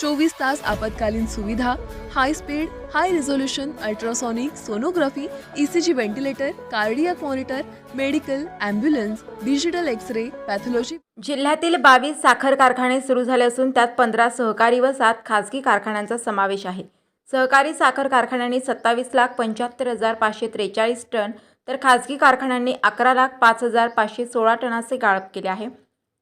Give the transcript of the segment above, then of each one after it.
चोवीस तास आपत्कालीन सुविधा high speed high resolution ultrasonic sonography ECG ventilator cardiac monitor medical ambulance digital X ray pathology जिल्ह्यातील बावीस साखर कारखाने सुरू झाले असून त्यात पंधरा सहकारी व सात खाजगी कारखान्यांचा समावेश आहे. सहकारी साखर कारखान्यांनी सत्तावीस लाख पंच्याहत्तर हजार पाचशे त्रेचाळीस टन तर खाजगी कारखान्यांनी अकरा लाख पाच हजार पाचशे सोळा टनाचे गाळप केले आहे.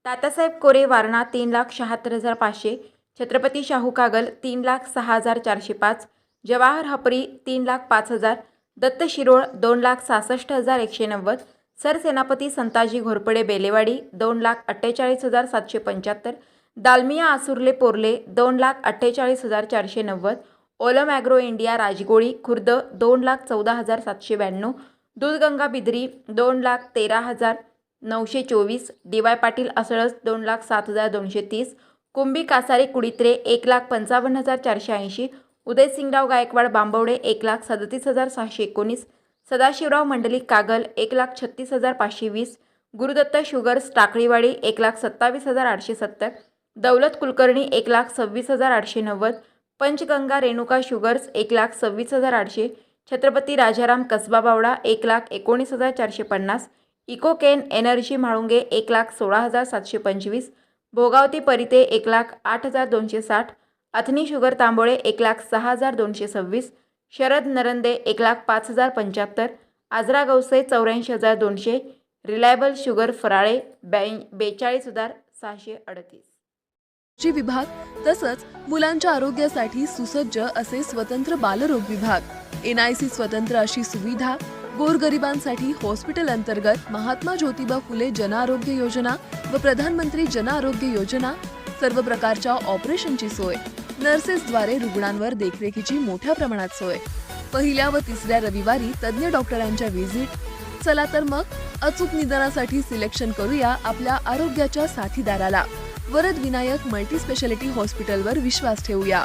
तात्यासाहेब कोरे वारणा तीन लाख शहात्तर हजार पाचशे छत्रपती शाहू कागल तीन लाख सहा हजार चारशे पाच जवाहर हपरी तीन लाख पाच हजार दत्त शिरोळ दोन लाख सहासष्ट हजार एकशे नव्वद सरसेनापती संताजी घोरपडे बेलेवाडी दोन लाख अठ्ठेचाळीस हजार सातशे पंच्याहत्तर दालमिया आसुर्ले पोर्ले दोन लाख अठ्ठेचाळीस हजार चारशे नव्वद Olam agro India Rajgoli Khurd दोन लाख चौदा हजार सातशे ब्याण्णव दूधगंगा बिद्री दोन लाख तेरा हजार नऊशे चोवीस डी वाय पाटील असळस दोन लाख सात हजार दोनशे तीस कुंभी कासारे कुडित्रे एक लाख पंचावन्न हजार चारशे ऐंशी उदयसिंगराव गायकवाड बांबवडे एक लाख सदतीस हजार सहाशे एकोणीस सदाशिवराव मंडली कागल एक लाख छत्तीस हजार पाचशे वीस गुरुदत्त शुगर्स टाकळीवाडी एक लाख सत्तावीस हजार आठशे सत्तर दौलत कुलकर्णी एक लाख सव्वीस हजार आठशे नव्वद पंचगंगा रेणुका शुगर्स एक लाख सव्वीस हजार आठशे छत्रपती राजाराम कसबा बावडा एक लाख एकोणीस हजार चारशे पन्नास इकोकेन एनर्जी म्हाळुंगे एक लाख सोळा हजार सातशे पंचवीस भोगावती परिते एक लाख आठ हजार दोनशे साठ. अथनी शुगर तांबोळे एक लाख सहा हजार दोनशे सव्वीस. शरद नरंदे एक लाख पाच हजार पंच्याहत्तर. आजरा गवसे चौऱ्याऐंशी हजार दोनशे. रिलायबल शुगर फराळे ब्याऐं बेचाळीस हजार सहाशे अडतीस. ची विभाग तसंच मुलांच्या आरोग्यासाठी सुसज्ज असे स्वतंत्र बालरोग विभाग. एनआयसी स्वतंत्र अशी सुविधा गोरगरिबांसाठी हॉस्पिटल अंतर्गत महात्मा ज्योतिबा फुले जनआरोग्य योजना व प्रधानमंत्री जनआरोग्य योजना सर्व प्रकारच्या ऑपरेशनची सोय. नर्सेसद्वारे रुग्णांवर देखरेखीची मोठ्या प्रमाणात सोय. पहिल्या व तिसऱ्या रविवारी तज्ज्ञ डॉक्टरांच्या व्हिजिट. चला तर मग अचूक निदानासाठी सिलेक्शन करूया आपल्या आरोग्याच्या साथीदाराला. वरद विनायक मल्टी स्पेशालिटी हॉस्पिटलवर विश्वास ठेवूया.